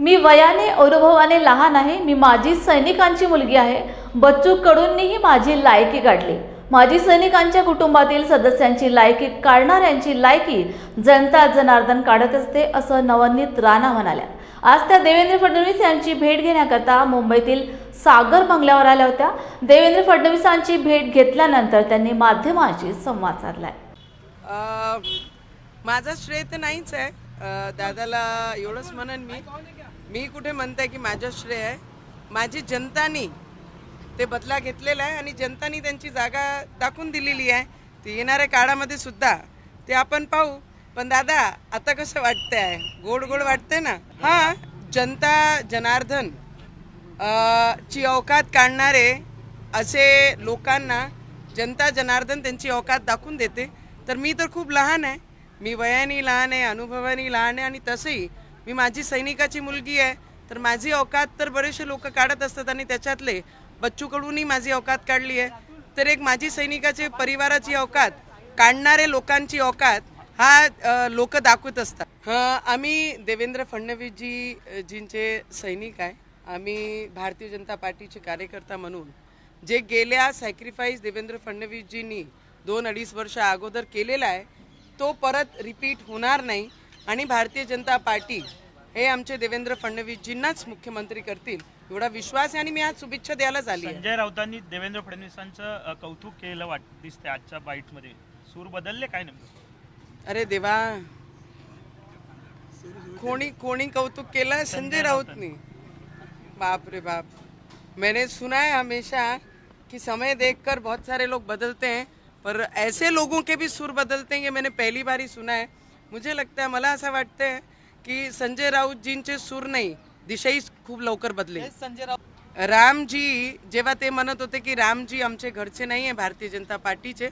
मी वयाने अनुभवाने लहान आहे. मी माझी सैनिकांची मुलगी आहे. बच्चू कडूंनीही माझी लायकी काढली. माजी सैनिकांच्या कुटुंबातील सदस्यांची लायकी काढणाऱ्यांची लायकी जनता जनार्दन काढत असते असं नवनीत राणा म्हणाल्या. आज त्या देवेंद्र फडणवीस यांची भेट घेण्याकरता मुंबईतील सागर बंगल्यावर आल्या होत्या. देवेंद्र फडणवीसांची भेट घेतल्यानंतर त्यांनी माध्यमांशी संवाद साधलाय. माझा श्रेय तर नाहीच आहे. दादाला एवढंच म्हणेन मी. मी कुठे म्हणते की माझं श्रेय आहे. माझी जनतानी ते बदला घेतलेला आहे आणि जनतानी त्यांची जागा दाखवून दिलेली आहे. ती येणाऱ्या काळामध्ये सुद्धा ते आपण पाहू. पण दादा आता कसं वाटतंय? गोड गोड वाटतंय ना? हा जनता जनार्दन ची अवकात काढणारे असे लोकांना जनता जनार्दन त्यांची अवकात दाखवून देते. तर मी तर खूप लहान आहे. मी वयाने लहान आहे अनुभवाने लहान आहे आणि तसंही मी माझी सैनिकाची मुलगी आहे. तर माझी अवकात तर बरेचसे लोक काढत असतात आणि त्याच्यातले बच्चूकडूनही माझी अवकात काढली आहे. तर एक माझी सैनिकाचे परिवाराची अवकात काढणारे लोकांची अवकात हा लोक दाखवत असतात. आम्ही देवेंद्र फडणवीसजी जींचे सैनिक आहे. आम्ही भारतीय जनता पार्टीचे कार्यकर्ता म्हणून जे गेल्या सॅक्रिफाईस देवेंद्र फडणवीसजींनी दोन अडीच वर्ष अगोदर केलेलं आहे तो परत रिपीट होणार नाही. आणि भारतीय जनता पार्टी हे आमचे देवेंद्र फडणवीसजींनाच मुख्यमंत्री करतील. एवढा विश्वास आहे आणि मी आज शुभेच्छा द्यायलाच आली आहे. संजय राऊतांनी देवेंद्र फडणवीसांचं कौतुक केलं वाट दिसते आजच्या बाईटमध्ये. सूर बदलले काय नेमकं? अरे देवा. कोणी कोणी कौतुक केलं? संजय राऊतनी. बाप रे बाप. मैंने सुना है हमेशा कि समय देखकर बहुत सारे लोग बदलते हैं। पर ऐसे लोगों के भी सुर बदलते हैं ये मैंने पहली बार ही सुना है। मुझे लगता है मला असं वाटतंय की संजय राऊतजींचे सूर नाही दिशाही खूप लवकर बदले। संजय राऊत रामजी जेव्हा ते म्हणत होते की रामजी आमचे घरचे नाही आहे भारतीय जनता पार्टीचे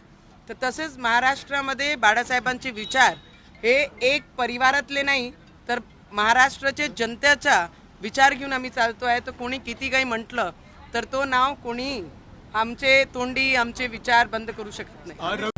तर तसेच महाराष्ट्रामध्ये बाळासाहेबांचे विचार हे एक परिवारातले नाही तर महाराष्ट्राचे जनतेचा विचार घेऊन आम्ही चालतो आहे तर कोणी किती काही म्हटलं तर तो नाव कोणी आमचे तोंडी आमचे विचार बंद करू शकत नाही.